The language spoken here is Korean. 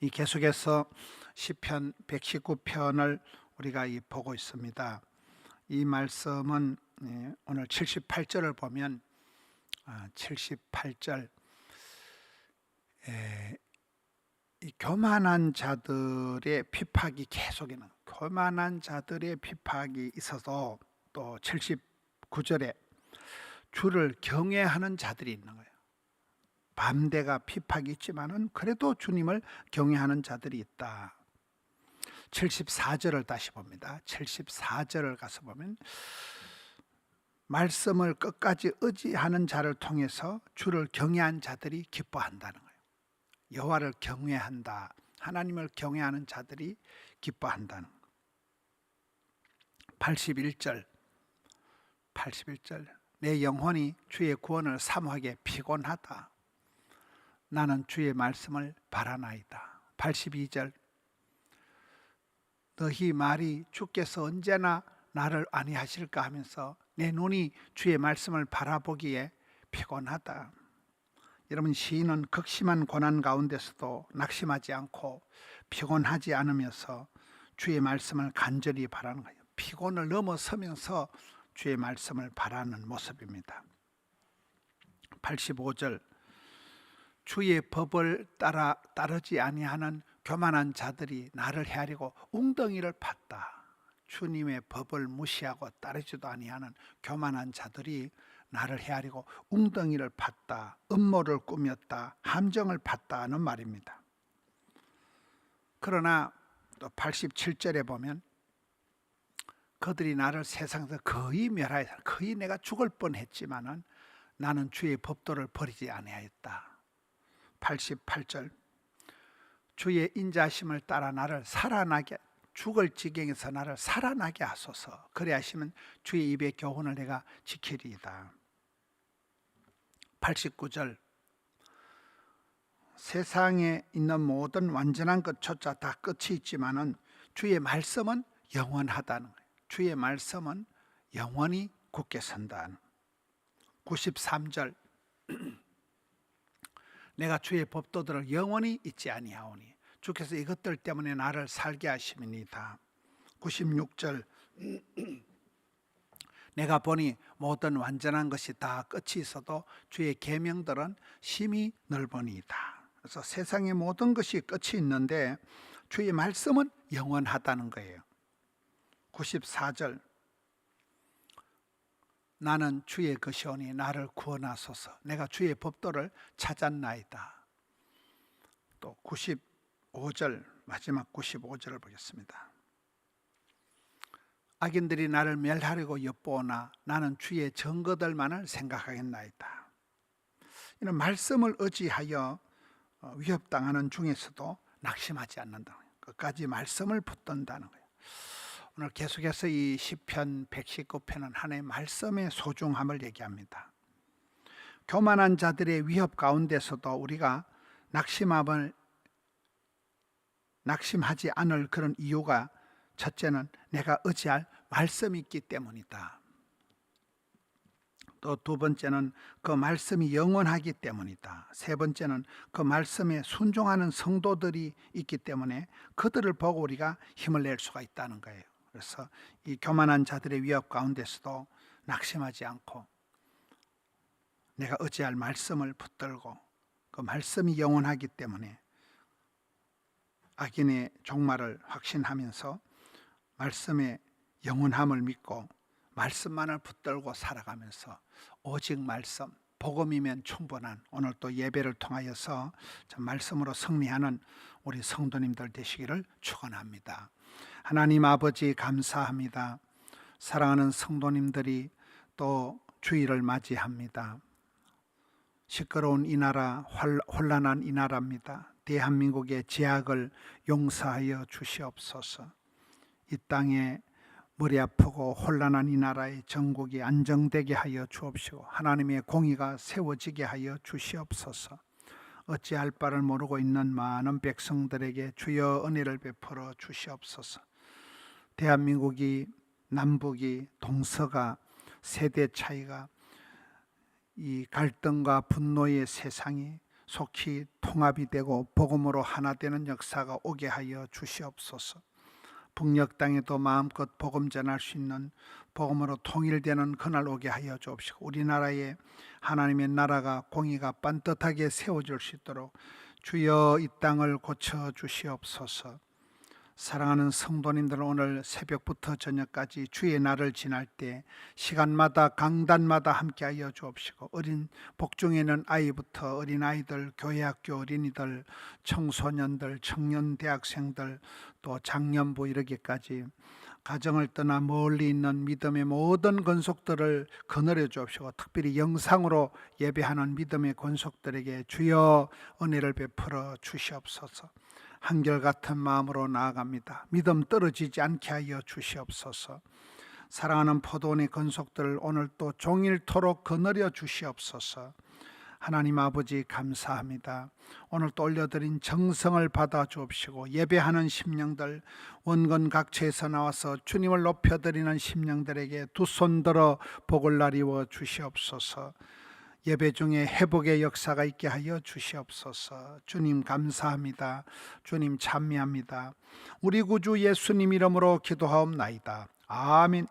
이 계속해서 시편 119편을 우리가 이 보고 있습니다. 이 말씀은 예, 오늘 78절을 보면 아, 78절 에, 이 교만한 자들의 핍박이 계속이는 교만한 자들의 핍박이 있어서 또 79절에 주를 경외하는 자들이 있는 거예요. 밤대가 핍박이 있지만은 그래도 주님을 경외하는 자들이 있다. 74절을 다시 봅니다. 74절을 가서 보면 말씀을 끝까지 의지하는 자를 통해서 주를 경외한 자들이 기뻐한다는 거예요. 여호와를 경외한다. 하나님을 경외하는 자들이 기뻐한다는 거예요. 81절 81절 내 영혼이 주의 구원을 사모하게 피곤하다. 나는 주의 말씀을 바라나이다. 82절 너희 말이 주께서 언제나 나를 아니하실까 하면서 내 눈이 주의 말씀을 바라보기에 피곤하다. 여러분 시인은 극심한 고난 가운데서도 낙심하지 않고 피곤하지 않으면서 주의 말씀을 간절히 바라는 거예요. 피곤을 넘어서면서 주의 말씀을 바라는 모습입니다. 85절 주의 법을 따라 따르지 아니하는 교만한 자들이 나를 헤아리고 웅덩이를 팠다. 주님의 법을 무시하고 따르지도 아니하는 교만한 자들이 나를 헤아리고 웅덩이를 팠다. 음모를 꾸몄다. 함정을 팠다는 말입니다. 그러나 또 87절에 보면 그들이 나를 세상에서 거의 멸하여 거의 내가 죽을 뻔했지만은 나는 주의 법도를 버리지 아니하였다. 88절 주의 인자심을 따라 나를 살아나게 죽을 지경에서 나를 살아나게 하소서. 그래 하시면 주의 입의 교훈을 내가 지키리이다. 89절 세상에 있는 모든 완전한 것조차 다 끝이 있지만은 주의 말씀은 영원하다는 거예요. 주의 말씀은 영원히 굳게 선다. 93절 내가 주의 법도들을 영원히 잊지 아니하오니 주께서 이것들 때문에 나를 살게 하심이니다. 96절 내가 보니 모든 완전한 것이 다 끝이 있어도 주의 계명들은 심히 넓으니이다. 그래서 세상의 모든 것이 끝이 있는데 주의 말씀은 영원하다는 거예요. 94절 나는 주의 것이오니 나를 구원하소서. 내가 주의 법도를 찾았나이다. 또 95절 마지막 95절을 보겠습니다. 악인들이 나를 멸하려고 엿보나 나는 주의 증거들만을 생각하겠나이다. 이런 말씀을 의지하여 어, 위협당하는 중에서도 낙심하지 않는다. 끝까지 말씀을 붙든다는 거예요. 오늘 계속해서 이 시편 119편은 하나님의 말씀의 소중함을 얘기합니다. 교만한 자들의 위협 가운데서도 우리가 낙심함을 낙심하지 않을 그런 이유가 첫째는 내가 의지할 말씀이 있기 때문이다. 또 두 번째는 그 말씀이 영원하기 때문이다. 세 번째는 그 말씀에 순종하는 성도들이 있기 때문에 그들을 보고 우리가 힘을 낼 수가 있다는 거예요. 그래서 이 교만한 자들의 위협 가운데서도 낙심하지 않고 내가 어찌할 말씀을 붙들고 그 말씀이 영원하기 때문에 악인의 종말을 확신하면서 말씀의 영원함을 믿고 말씀만을 붙들고 살아가면서 오직 말씀 복음이면 충분한 오늘 또 예배를 통하여서 말씀으로 승리하는 우리 성도님들 되시기를 축원합니다. 하나님 아버지 감사합니다. 사랑하는 성도님들이 또 주의를 맞이합니다. 시끄러운 이 나라, 혼란한 이 나라입니다. 대한민국의 제약을 용서하여 주시옵소서. 이 땅에 머리 아프고 혼란한 이 나라의 전국이 안정되게 하여 주옵시고 하나님의 공의가 세워지게 하여 주시옵소서. 어찌할 바를 모르고 있는 많은 백성들에게 주여 은혜를 베풀어 주시옵소서. 대한민국이 남북이 동서가 세대 차이가 이 갈등과 분노의 세상이 속히 통합이 되고 복음으로 하나 되는 역사가 오게 하여 주시옵소서. 북녘 땅에도 마음껏 복음 전할 수 있는 복음으로 통일되는 그날 오게 하여 주옵시고 우리나라에 하나님의 나라가 공의가 반듯하게 세워질 수 있도록 주여 이 땅을 고쳐 주시옵소서. 사랑하는 성도님들 오늘 새벽부터 저녁까지 주의 날을 지날 때 시간마다 강단마다 함께하여 주옵시고 어린 복중에는 아이부터 어린 아이들 교회학교 어린이들 청소년들 청년 대학생들 또 장년부 이르기까지 가정을 떠나 멀리 있는 믿음의 모든 권속들을 거느려 주옵시고 특별히 영상으로 예배하는 믿음의 권속들에게 주여 은혜를 베풀어 주시옵소서. 한결같은 마음으로 나아갑니다. 믿음 떨어지지 않게 하여 주시옵소서. 사랑하는 포도원의 건속들을 오늘 또 종일토록 거느려 주시옵소서. 하나님 아버지 감사합니다. 오늘 또 올려드린 정성을 받아 주옵시고 예배하는 심령들 원건 각처에서 나와서 주님을 높여드리는 심령들에게 두 손 들어 복을 나리워 주시옵소서. 예배 중에 회복의 역사가 있게 하여 주시옵소서. 주님 감사합니다. 주님 찬미합니다. 우리 구주 예수님 이름으로 기도하옵나이다. 아멘.